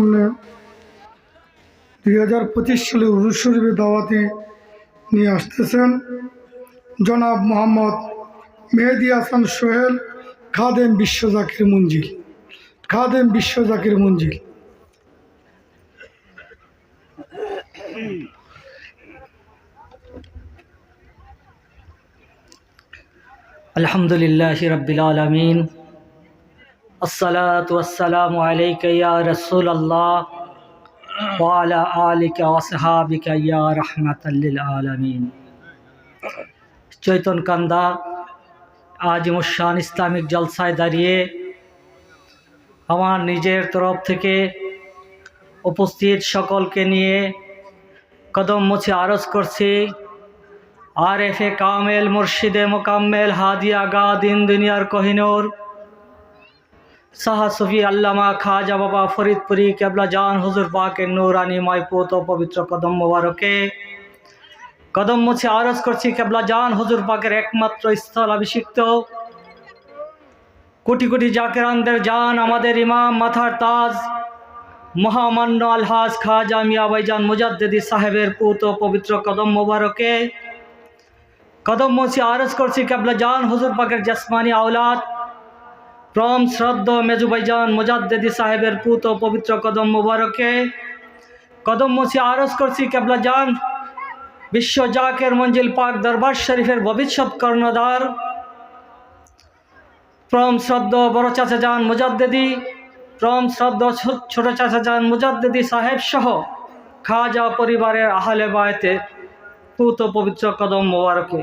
সামনে দুই হাজার পঁচিশ সালে উরুজ শরীফে দাওয়াতি নিয়ে আসতেছেন জনাব মোহাম্মদ মেহেদি হাসান সোহেল খাদেম বিশ্ব জাকির মঞ্জিল। খাদেম বিশ্ব জাকির মঞ্জিল। আলহামদুলিল্লাহ রবিল আলমিন। الصلاة والسلام عليك يا رسول الله وعلى آلك وصحابك يا رحمة للعالمين চৈতন কান্দা আজিমুসান ইসলামিক জলসায় দাঁড়িয়ে আমার নিজের তরফ থেকে উপস্থিত সকলকে নিয়ে কদম মুছে আরজ করছি আরেফে কামেল মুর্শিদে মোকাম্মেল হাদিয়া গা দিন দুনিয়ার কহিনুর সাহা সফি আল্লামা খাজা বাবা ফরিদপুরি কেবলা জান হুজুর পাকের নূরানি ময়পুত ও পবিত্র কদম মোবারকে। কদম মুছে আরজ করছি কেবলা জান হুজুর পাকের একমাত্র স্থল অভিষিক্ত। কোটি কোটি জাকেরানদের জান, আমাদের ইমাম মাথার তাজ। মহামান্য আলহাজ খাজা মিয়া ভাইজান মুজাদ্দেদি সাহেবের পুত পবিত্র কদম মোবারকে। কদম মুছি আরজ করছি কেবলা জান হুজুর পাকের জসমানি আওলাদ। প্রম শ্রদ্ধ মেজু ভাইজান মুজাদ্দেদি সাহেবের পুত ও পবিত্র কদম মোবারকে। কদম মুছি আরজ করছি কেবলা জান, বিশ্ব জাকের মঞ্জিল পাক দরবার শরীফের ভবিষ্যৎ কর্ণধার। প্রম শ্রদ্ধ বড় চাচা যান মুজাদ্দেদি প্রম শ্রদ্ধ ছোট চাচা যান মুজাদ্দেদি সাহেব সহ খাজা পরিবারের আহলে বায়তে পুত পবিত্র কদম মোবারকে।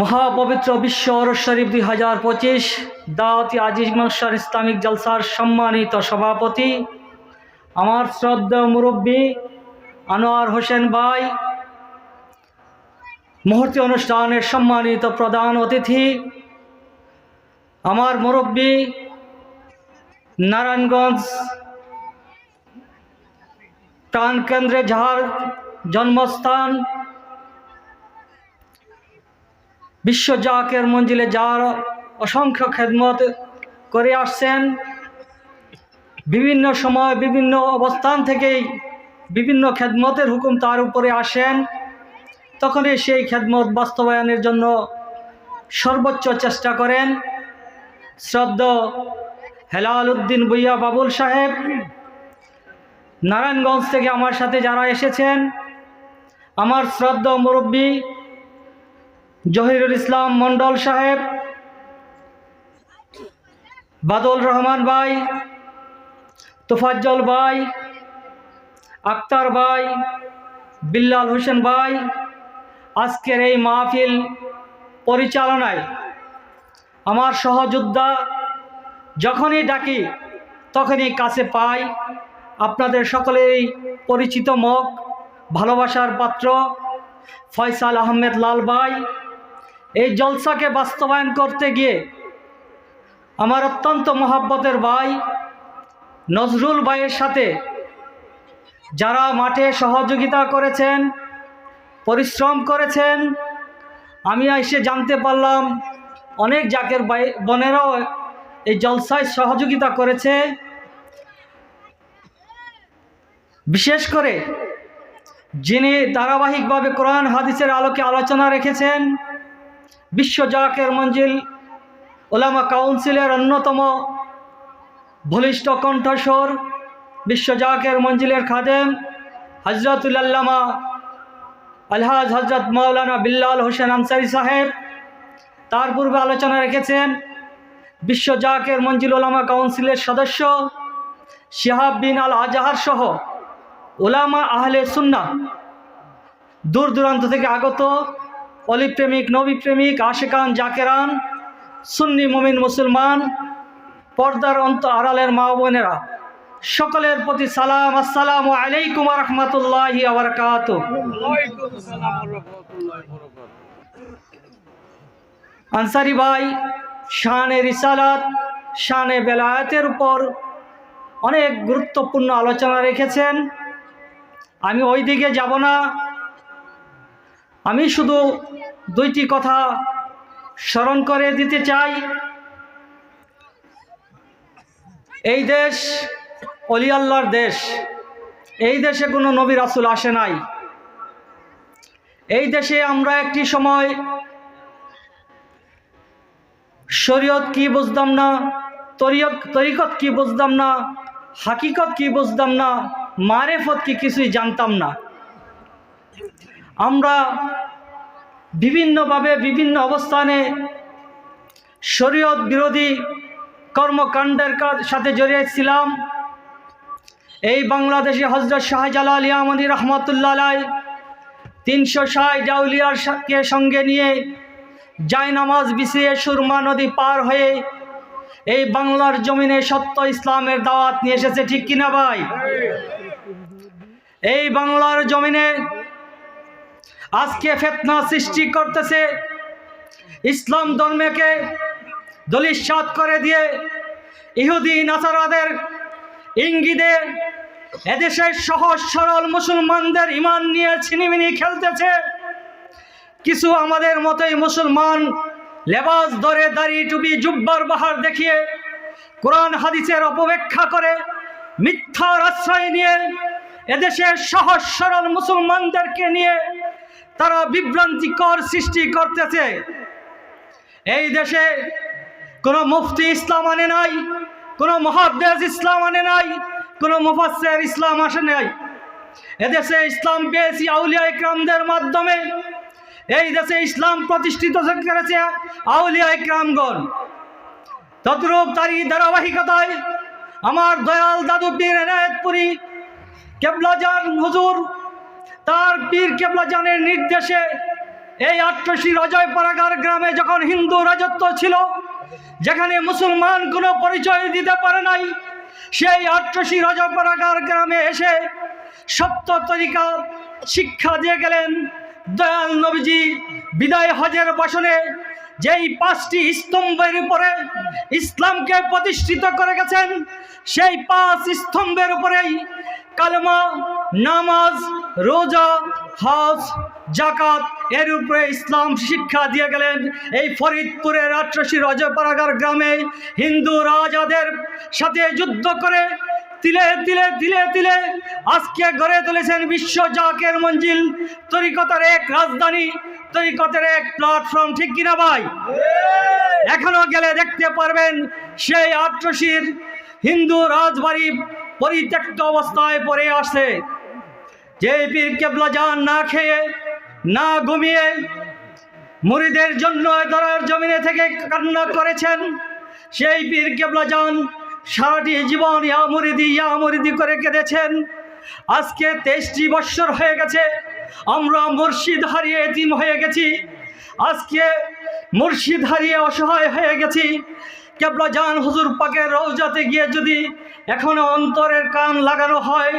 মহাপবিত্র বিশ্ব অরস দুই হাজার পঁচিশ, দাওয়াতি আজিজ মনসার ইসলামিক জলসার সম্মানিত সভাপতি, আমার শ্রদ্ধা মুরব্বী আনোয়ার হোসেন ভাই, মুহূর্তে অনুষ্ঠানের সম্মানিত প্রধান অতিথি, আমার মুরব্বী নারায়ণগঞ্জ প্রাণকেন্দ্রে যাহার জন্মস্থান বিশ্ব জাকের মঞ্জিলে যার অসংখ্য খেদমত করে আসছেন। বিভিন্ন সময় বিভিন্ন অবস্থান থেকেই বিভিন্ন খেদমতের হুকুম তার উপরে আসেন। তখনই সেই খেদমত বাস্তবায়নের জন্য সর্বোচ্চ চেষ্টা করেন। শ্রদ্ধ হেলাল উদ্দিন বইয়া বাবুল সাহেব। নারায়ণগঞ্জ থেকে আমার সাথে যারা এসেছেন, আমার শ্রদ্ধ মুরব্বী জহিরুল ইসলাম মণ্ডল সাহেব, বাদল রহমান ভাই, তোফাজ্জল ভাই, আক্তার ভাই, বিল্লাল হোসেন ভাই, আজকের এই মাহফিল পরিচালনায় আমার সহযোদ্ধা যখনই ডাকি তখনই কাছে পাই আপনাদের সকলেরই পরিচিত মুখ ভালোবাসার পাত্র, ফয়সাল আহমেদ লাল ভাই এই জলসাকে বাস্তবায়ন করতে গিয়ে আমার অত্যন্ত মহাব্বতের ভাই নজরুল ভাইয়ের সাথে যারা মাঠে সহযোগিতা করেছেন, পরিশ্রম করেছেন, আমি এসে জানতে পারলাম অনেক জাকের বোনেরাও এই জলসায় সহযোগিতা করেছে। বিশেষ করে যিনি ধারাবাহিকভাবে কোরআন, হাদিসের আলোকে আলোচনা রেখেছেন বিশ্ব জাকের মঞ্জিল, ওলামা কাউন্সিলের অন্যতম বলিষ্ঠ কণ্ঠস্বর, বিশ্ব জাকের মঞ্জিলের খাদেম হজরতুল্লামা আলহাজ হজরত মৌলানা বিল্লাল হোসেন আনসারি সাহেব। তার পূর্বে আলোচনা রেখেছেন, বিশ্ব জাকের মঞ্জিল ওলামা কাউন্সিলের সদস্য শিহাব বিন আল আজাহার সহ ওলামা আহলে সুন্না দূর দূরান্ত থেকে আগত অলি প্রেমিক নবী প্রেমিক আশেকান, জাকেরান, সুন্নি মুমিন মুসলমান, পর্দার অন্ত আড়ালের মা বোনেরা, সকলের প্রতি সালাম, আসসালামু আলাইকুম রহমতুল্লাহি আনসারি ভাই, শানে রিসালাত, শানে বেলায়েতের উপর অনেক গুরুত্বপূর্ণ আলোচনা রেখেছেন। আমি ওই দিকে যাব না। আমি শুধু দুইটি কথা স্মরণ করে দিতে চাই। এই দেশ অলি আল্লাহর দেশ। এই দেশে কোনো নবী রাসুল আসে নাই। এই দেশে আমরা একটি সময় শরীয়ত কি বুঝতাম না তরিকত কি বুঝতাম না, হাকিকত কি বুঝতাম না, মারেফত কি কিছুই জানতাম না। আমরা বিভিন্নভাবে, বিভিন্ন অবস্থানে শরীয়ত বিরোধী কর্মকাণ্ডের সাথে জড়িয়েছিলাম এই বাংলাদেশে হজরত শাহজালাল ইয়ামনি রহমতুল্লাহ আলাই তিনশো ষাট জাউলিয়ার কে সঙ্গে নিয়ে জায়নামাজ বিছিয়ে সুরমা নদী পার হয়ে এই বাংলার জমিনে সত্য ইসলামের দাওয়াত নিয়ে এসেছে, ঠিক কিনা ভাই? এই বাংলার জমিনে আজকে ফেতনা সৃষ্টি করতেছে। ইসলাম ধর্মকে দলিশ্বাত করে দিয়ে ইহুদি নাসারাদের ইঙ্গিতে এদেশের সহজ, সরল মুসলমানদের ইমান নিয়ে ছিনিমিনি খেলতেছে। কিছু আমাদের মতোই মুসলমান লেবাস ধরে দাড়ি টুপি জুব্বার বাহার দেখিয়ে কোরআন হাদিসের অপব্যাখ্যা করে মিথ্যার আশ্রয় নিয়ে এদেশের সহজ, সরল মুসলমানদেরকে নিয়ে তারা বিভ্রান্তিকর সৃষ্টি করতেছে। এই দেশে কোনো মুফতি ইসলাম আনে নাই, কোনো মহাদ্দেশ ইসলাম আনে নাই, কোনো মুফাসের ইসলাম আসে নাই। এদেশে ইসলাম পেয়েছি আউলিয়া ইকরামদের মাধ্যমে। এই দেশে ইসলাম প্রতিষ্ঠিত করেছে আউলিয়া ইকরামগণ। তদ্রূপ তারই ধারাবাহিকতায় আমার দয়াল দাদু পীর এনায়তপুরী কেবলাজান হুজুর তার পীর কেবলাজানের নির্দেশে এই আট্রসি অজয় পারাগার গ্রামে যখন হিন্দু রাজত্ব ছিল, যেখানে মুসলমান কোনো পরিচয় দিতে পারে নাই, সেই আট্রসি অজয় পারাগার গ্রামে এসে সত্য তরিকা শিক্ষা দিয়ে গেলেন দয়াল নবীজি। বিদায় হজের বসনে যেই পাঁচটি স্তম্ভের উপরে ইসলামকে প্রতিষ্ঠিত করে গেছেন, সেই পাঁচ স্তম্ভের উপরেই কালমা, নামাজ রোজা, হজ জাকাত এর উপরে ইসলাম শিক্ষা দিয়ে গেলেন এই ফরিদপুরের আট্রসি রজপাড়াগার গ্রামে হিন্দু রাজাদের সাথে যুদ্ধ করে তিলে তিলে তিলে তিলে আজকে গড়ে তুলেছেন বিশ্ব জাকের মঞ্জিল। তরিকতের এক রাজধানী, তরিকতের এক প্ল্যাটফর্ম ঠিক কিনা ভাই? এখনও গেলে দেখতে পারবেন সেই আট্রসির হিন্দু রাজবাড়ি পরিত্যক্ত অবস্থায় পড়ে আসে যে পীর কেবলা যান না খেয়ে, না ঘুমিয়ে, মুড়িদের জন্য ধরার জমিনে থেকে কান্না করেছেন, সেই পীর কেবলা যান সারাটি জীবন ইয়া মুরিদি ইয়া মুরিদি করে কেঁদেছেন। আজকে তেইশটি বৎসর হয়ে গেছে, আমরা মুর্শিদ হারিয়ে এতিম হয়ে গেছি। আজকে মুর্শিদ হারিয়ে অসহায় হয়ে গেছি। কেবলা জান হুজুর পাকের রৌজাতে গিয়ে যদি এখনও অন্তরের কান লাগানো হয়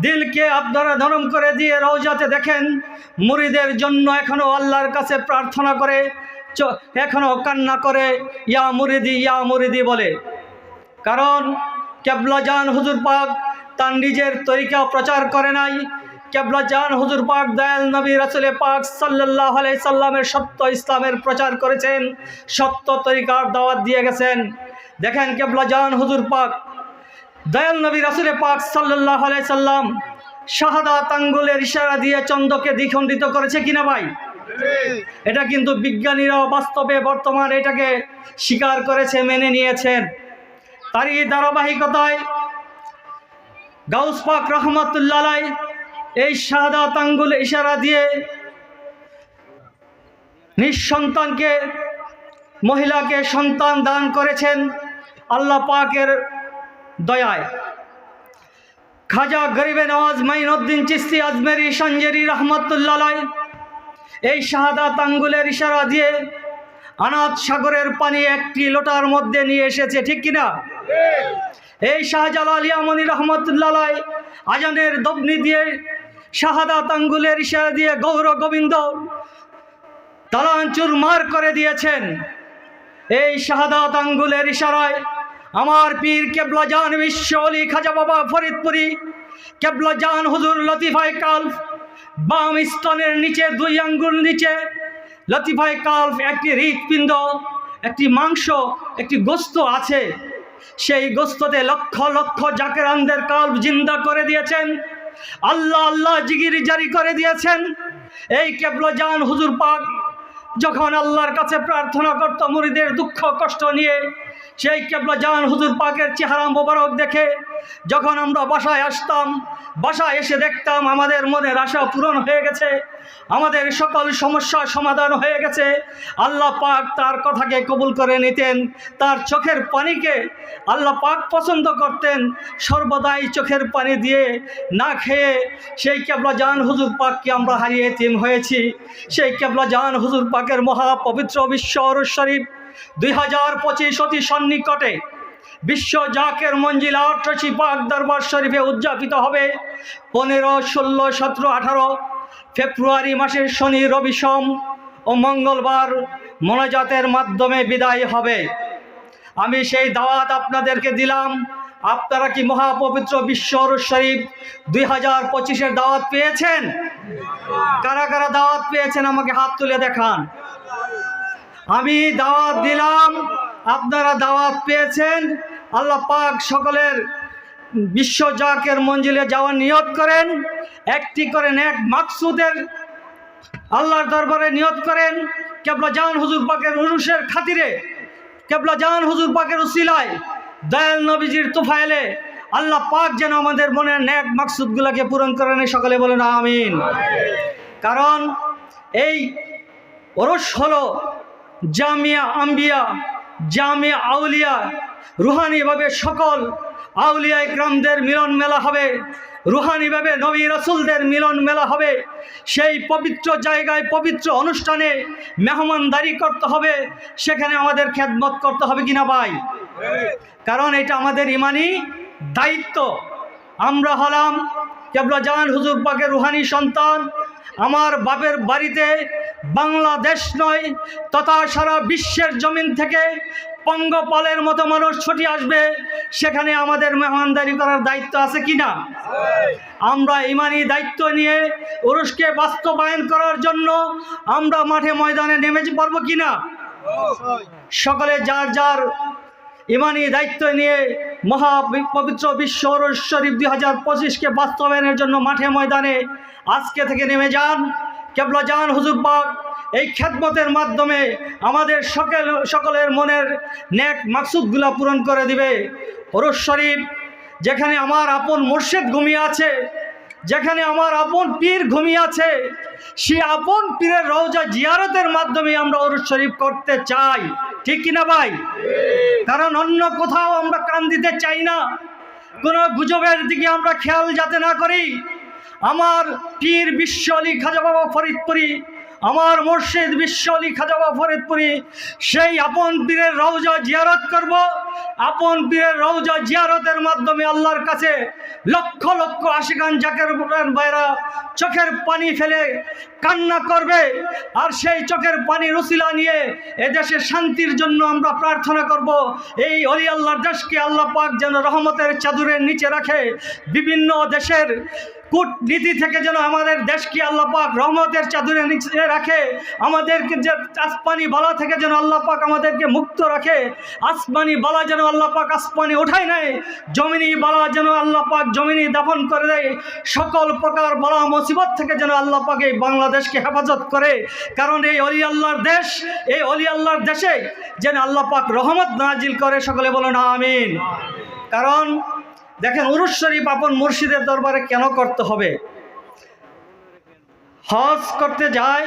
দিলকে আপনারা নরম করে দিয়ে রৌজাতে দেখেন, মুরিদের জন্য এখনও আল্লাহর কাছে প্রার্থনা করে, চ- এখনও কান্না করে, ইয়া মুরিদি ইয়া মুরিদি বলে। কারণ কেবলা জান হুজুর পাক তার নিজের তরিকা প্রচার করে নাই। কেবলা জান হুজুর পাক দয়াল নবী রাসুলে পাক সাল্লাহ আলাই সাল্লামের সত্য ইসলামের প্রচার করেছেন, সত্য তরিকার দাওয়াত দিয়ে গেছেন। দেখেন কেবলা জান হুজুর পাক দয়াল নবী রাসুলে পাক সাল্লাহ আলাই সাল্লাম শাহাদাত আঙ্গুলের ইশারা দিয়ে চন্দ্রকে দ্বিখণ্ডিত করেছে কিনা ভাই? এটা কিন্তু বিজ্ঞানীরাও বাস্তবে বর্তমান এটাকে স্বীকার করেছে, মেনে নিয়েছেন। তারই ধারাবাহিকতায় গাউস পাক রহমতুল্লাহ এই শাহাদাত আঙ্গুল ইশারা দিয়ে নিঃসন্তানকে, মহিলাকে সন্তান দান করেছেন। আল্লাহ পাকের দয়ায়। খাজা গরিবে নওয়াজ মাইনুদ্দিন চিস্তি আজমেরি সঞ্জেরি রহমতুল্লাহ এই শাহাদাত আঙ্গুলের ইশারা দিয়ে আনাত সাগরের পানি একটি লোটার মধ্যে নিয়ে এসেছে, ঠিক কিনা? এই শাহজালাল ইয়ামনি রহমতুল্লাহ আজানের দবনি দিয়ে শাহাদাত আঙ্গুলের ইশারা দিয়ে গৌর গোবিন্দ তালাঞ্চুর মার করে দিয়েছেন। এই শাহাদাত আঙ্গুলের ইশারায় আমার পীর কেবলা জান বিশ্ব অলি খাজা বাবা ফরিদপুরি, কেবলা জান হুজুর লতিফাই কালফ, বাম স্তনের নিচে দুই আঙ্গুল নিচে, লতিফাই কালফ একটি হৃৎপিণ্ড, একটি মাংস, একটি গোস্ত আছে। সেই গোস্ততে লক্ষ লক্ষ জাকেরানদের কাল জিন্দা করে দিয়েছেন। আল্লাহ আল্লাহ জিগিরি জারি করে দিয়েছেন। এই কেবল জান হুজুর পাক যখন আল্লাহর কাছে প্রার্থনা করত মুরিদের দুঃখ, কষ্ট নিয়ে সেই কেবলা জান হুজুর পাকের চেহারা মোবারক দেখে যখন আমরা বাসায় আসতাম, বাসায় এসে দেখতাম আমাদের মনের আশা পূরণ হয়ে গেছে, আমাদের সকল সমস্যা সমাধান হয়ে গেছে, আল্লাহ পাক তার কথাকে কবুল করে নিতেন, তার চোখের পানিকে আল্লাহ পাক পছন্দ করতেন, সর্বদাই চোখের পানি দিয়ে না খেয়ে সেই কেবলা জান হুজুর পাককে আমরা হারিয়ে তিম হয়েছি। সেই কেবলা জান হুজুর পাকের মহা পবিত্র বিশ্ব শরীফ দুই হাজার পঁচিশ অতি সন্নিকটে বিশ্ব জাকের মঞ্জিলা অট্টশি পাক দরবার শরীফে উদযাপিত হবে। পনেরো, ষোলো, সতেরো, আঠারো ফেব্রুয়ারি মাসের শনি, রবি, সোম ও মঙ্গলবার মোনাজাতের মাধ্যমে বিদায় হবে। আমি সেই দাওয়াত আপনাদেরকে দিলাম। আপনারা কি মহাপবিত্র বিশ্ব অরুজ শরীফ দুই হাজার পঁচিশের দাওয়াত পেয়েছেন? কারা কারা দাওয়াত পেয়েছেন আমাকে হাত তুলে দেখান। আমি দাওয়াত দিলাম। আপনারা দাওয়াত পেয়েছেন। আল্লাহ পাক সকলের বিশ্ব জাকের মঞ্জিলে যাওয়ার নিয়ত করেন। একটি করেন এক মাকসুদের আল্লাহর দরবারে নিয়ত করেন। কেবলা জাহান হুজুর পাকের উরুষের খাতিরে, কেবলা জাহান হুজুর পাকের উসিলায়, দয়াল নবীজির তুফাইলে আল্লাহ পাক যেন আমাদের মনের ন্যাক মাকসুদগুলোকে পূরণ করেন। সকলে বলেন, আমিন। কারণ এই ওরস হলো জামিয়া আম্বিয়া, জামিয়া আউলিয়া, রুহানিভাবে সকল আউলিয়া ইকরামদের মিলন মেলা হবে। রুহানিভাবে নবী রসুলদের মিলন মেলা হবে। সেই পবিত্র জায়গায়, পবিত্র অনুষ্ঠানে মেহমানদারি করতে হবে। সেখানে আমাদের খেদমত করতে হবে কিনা ভাই? কারণ এটা আমাদের ইমানি দায়িত্ব। আমরা হলাম কেবলা জাহান হুজুর পাকের রুহানি সন্তান। আমার বাপের বাড়িতে বাংলাদেশ নয়, তথা সারা বিশ্বের জমিন থেকে পঙ্গপালের মতো মানুষ ছুটি আসবে, সেখানে আমাদের মেহমানদারি করার দায়িত্ব আছে কি না আমরা ইমানি দায়িত্ব নিয়ে উরুষকে বাস্তবায়ন করার জন্য আমরা মাঠে ময়দানে নেমে পারব কি না সকলে যার যার ইমানি দায়িত্ব নিয়ে মহা পবিত্র বিশ্ব শরীফ দুই হাজার পঁচিশকে বাস্তবায়নের জন্য মাঠে ময়দানে আজকে থেকে নেমে যান। কেবলা যান হুজুর পাক, এই খেদমতের মাধ্যমে আমাদের সকল, সকলের মনের ন্যাক মাকসুদগুলা পূরণ করে দিবে। অরস শরীফ, যেখানে আমার আপন মুর্শেদ ঘুমিয়ে আছে, যেখানে আমার আপন পীর ঘুমিয়ে আছে, সে আপন পীরের রওজা জিয়ারতের মাধ্যমে আমরা অরুজ শরীফ করতে চাই। ঠিক কিনা ভাই? কারণ অন্য কোথাও আমরা কান দিতে চাই না। কোনো গুজবের দিকে আমরা খেয়াল যাতে না করি। আমার পীর বিশ্ব আলী খাজা বাবা ফরিদপুরি, আমার মসজিদ বিশ্ব আলী খাজা বাবা ফরিদপুরি, সেই আপন পীরের রওজা জিয়ারত করব। আপন পীরের রওজা জিয়ারতের মাধ্যমে আল্লাহর কাছে লক্ষ লক্ষ আশিকান জাকের বাইরা চোখের পানি ফেলে কান্না করবে। আর সেই চোখের পানি রসিলা নিয়ে এদেশের শান্তির জন্য আমরা প্রার্থনা করব। এই অলি আল্লাহর দেশকে আল্লাহ পাক যেন রহমতের চাদরের নিচে রাখে। বিভিন্ন দেশের কূটনীতি থেকে যেন আমাদের দেশকে আল্লাহ পাক রহমতের চাদরের নিচে রাখে, আমাদেরকে যে আসমানি বালা থেকে যেন আল্লাহ পাক আমাদেরকে মুক্ত রাখে, আসমানি বালা যেন আল্লাহ পাক আসমানি ওঠায় নেয়, জমিনি বালা যেন আল্লাহ পাক জমিনি দাফন করে দেয়, সকল প্রকার বালা মুসিবত থেকে যেন আল্লাহ পাক এই বাংলাদেশকে হেফাজত করে। কারণ এই অলি আল্লাহর দেশ, এই অলি আল্লাহর দেশে যেন আল্লাহ পাক রহমত নাজিল করে, সকলে বলো না আমিন। কারণ দেখেন উরুস শরীফ আপন মুর্শিদের দরবারে কেন করতে হবে? হজ করতে যায়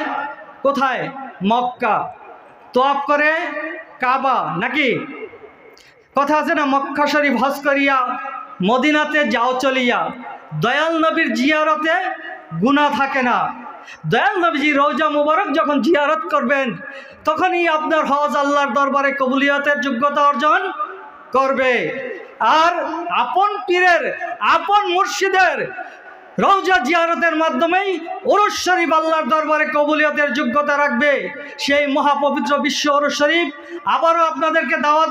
কোথায়? মক্কা। তোয়াপ করে কাবা নাকি? কথা আছে না, মক্কা শরীফ হজ করিয়া মদিনাতে যাও চলিয়া। দয়াল নবীর জিয়ারতে গুণা থাকে না। দয়াল নবীজি রৌজা মুবারক যখন জিয়ারত করবেন, তখনই আপনার হজ আল্লাহর দরবারে কবুলিয়তের যোগ্যতা অর্জন করবে। আর আপন পীরের, আপন মুর্শিদের রৌজা জিয়ারতের মাধ্যমেই ওরস শরীফ আল্লাহর দরবারে কবুলিয়তের যোগ্যতা রাখবে। সেই মহাপবিত্র বিশ্ব ওরস শরীফ আবারও আপনাদেরকে দাওয়াত